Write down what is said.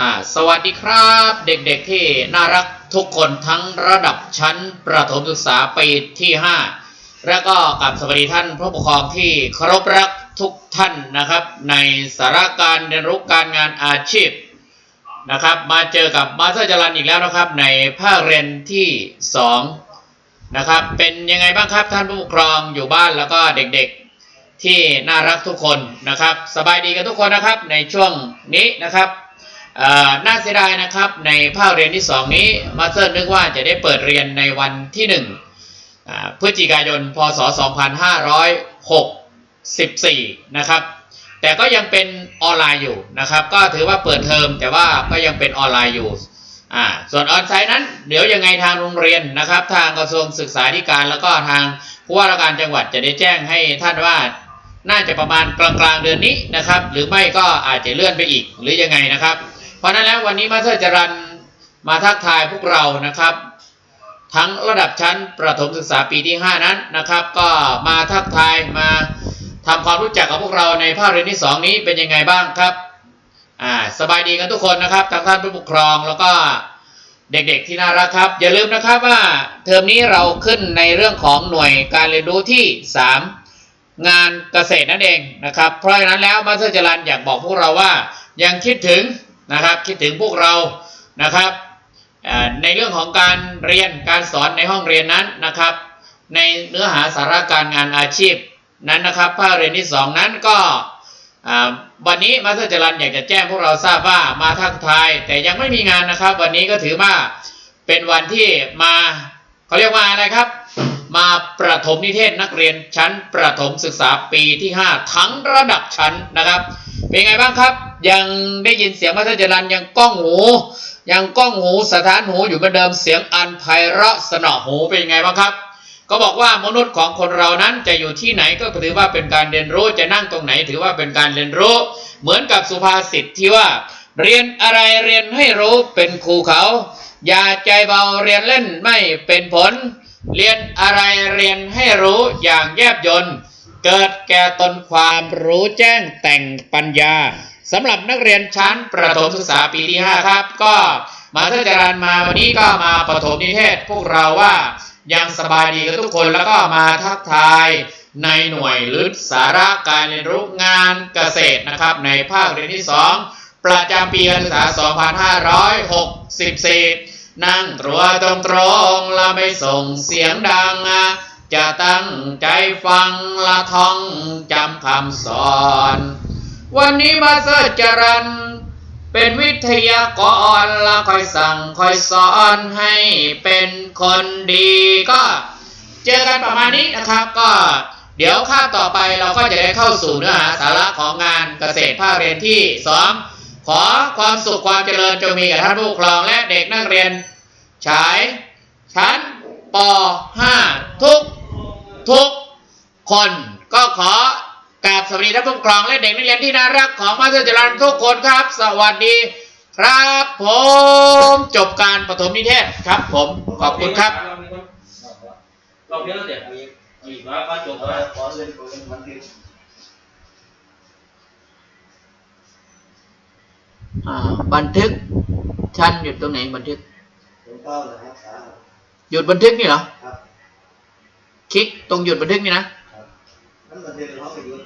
อ่าสวัสดีครับ เด็กๆที่น่ารักทุกคนทั้งระดับชั้นประถมศึกษาปีที่ 5 และก็กับสวัสดีท่านผู้ปกครองที่เคารพรักทุกท่านนะครับ ในสาระการเรียนรู้การงานอาชีพนะครับ มาเจอกับมาสเตอร์จรันอีกแล้วนะครับ ในภาคเรียนที่ 2 นะครับ เป็นยังไงบ้างครับท่านผู้ปกครองอยู่บ้านแล้วก็เด็กๆที่น่ารักทุกคนนะครับ สบายดีกันทุกคนนะครับในช่วงนี้นะครับ น่าเสียดายนะครับในภาคเรียนที่ 2 นี้มาสเตอร์นึกว่าจะได้เปิดเรียนในวันที่1อ่าพฤศจิกายน พศ 2564 นะครับ แต่ก็ยังเป็นออนไลน์อยู่นะครับ ก็ถือว่าเปิดเทอมแต่ว่าก็ยังเป็นออนไลน์อยู่ส่วนออนไซต์นั้นเดี๋ยวยังไงทางโรงเรียนนะครับ ทางกระทรวงศึกษาธิการแล้วก็ทางผู้ว่าราชการจังหวัดจะได้แจ้งให้ท่านว่าน่าจะประมาณกลางๆเดือนนี้นะครับ หรือไม่ก็อาจจะเลื่อนไปอีกหรือยังไงนะครับ เพราะนั้นแล้ววันนี้มาสเตอร์จรันมาทักทายพวกเรานะครับ ทั้งระดับชั้นประถมศึกษาปีที่ 5 นั้นนะครับ ก็มาทักทายมาทำความรู้จักกับพวกเราในภาคเรียนที่ 2 นี้เป็นยังไงบ้างครับอ่าสบายดีกันทุกคนนะครับทั้งท่านผู้ปกครองแล้วก็เด็กๆที่น่ารักครับ อย่าลืมนะครับว่าเทอมนี้เราขึ้นในเรื่องของหน่วยการเรียนรู้ที่ 3 งานเกษตรนั่นเองนะครับ เพราะฉะนั้นแล้วมาสเตอร์จรันอยากบอกพวกเราว่ายังคิดถึง นะครับ คิดถึงพวกเรานะครับในเรื่องของการเรียนการสอนในห้องเรียนนั้นนะครับ ในเนื้อหาสาระการงานอาชีพนั้นนะครับภาคเรียนที่ 2 นั้นก็วันนี้มาสเตอร์จรันอยากจะแจ้งพวกเราทราบว่ามาทักทายแต่ยังไม่มีงานนะครับ วันนี้ก็ถือว่าเป็นวันที่มาเขาเรียกว่าอะไรครับ มาประถมนิเทศนักเรียนชั้นประถมศึกษาปีที่ 5 ทั้งระดับชั้นนะครับ เป็นไงบ้างครับ ยังได้ยินเสียงมาสเตอร์จรันยังก้องหู ยังก้องหูสถานหูอยู่เหมือนเดิมเสียงอันไพเราะสนอหูเป็นยังไงบ้างครับ ก็บอกว่ามนุษย์ของคนเรานั้นจะอยู่ที่ไหนก็ถือว่าเป็นการเรียนรู้จะนั่งตรงไหน ถือว่าเป็นการเรียนรู้ เหมือนกับสุภาษิตที่ว่า เรียนอะไรเรียนให้รู้เป็นครูเขา อย่าใจเบาเรียนเล่นไม่เป็นผล เรียนอะไรเรียนให้รู้อย่างแยบยลเกิดแก่ตนความรู้แจ้งแต่งปัญญา สำหรับนักเรียนชั้นประถมศึกษาปีที่ 5 ครับ ก็มาเทศจารย์มาวันนี้ก็มาประถมนิเทศ พวกเราว่ายังสบายดีกันทุกคนแล้วก็มาทักทายในหน่วยลึกสาระการเรียนรู้งานเกษตรนะครับ ในภาคเรียนที่ 2 ประจำปีการศึกษา 2564 นั่งตัวตรงตรงๆและไม่ส่งเสียงดัง จะตั้งใจฟังละท่องจำคำสอน วันนี้มาเสร์จรัน เป็นวิทยากรละคอยสั่งคอยสอนให้เป็นคนดีก็ เจอกันประมาณนี้นะครับก็เดี๋ยวข้าบต่อไปเราก็จะได้เข้าสู่เนื้อหาสาระของงานเกษตรภาคเรียนที่สองขอความสุขความเจริญจงมีแก่ท่านผู้ปกครองและเด็กนักเรียนชายชั้นป .5 ทุกทุกคนก็ขอ กราบสวัสดีท่านผู้ปกครองและเด็กนักเรียนที่น่ารักของมาสเตอร์จรันทุกคนครับ สวัสดีครับผมจบการปฐมนิเทศครับผมขอบคุณครับเราเพี้ยนเด็กมีอีกแล้วก็จบขอแล้วขอเรียนตัวเป็นมันคืออ่าบันทึกชั้นหยุดตรงไหนบันทึกหลวงพ่อเหรอครับอ่าหยุดบันทึกนี่เหรอครับคลิกตรงหยุดบันทึกนี่นะครับนั่นมันเรียนเขาไปอยู่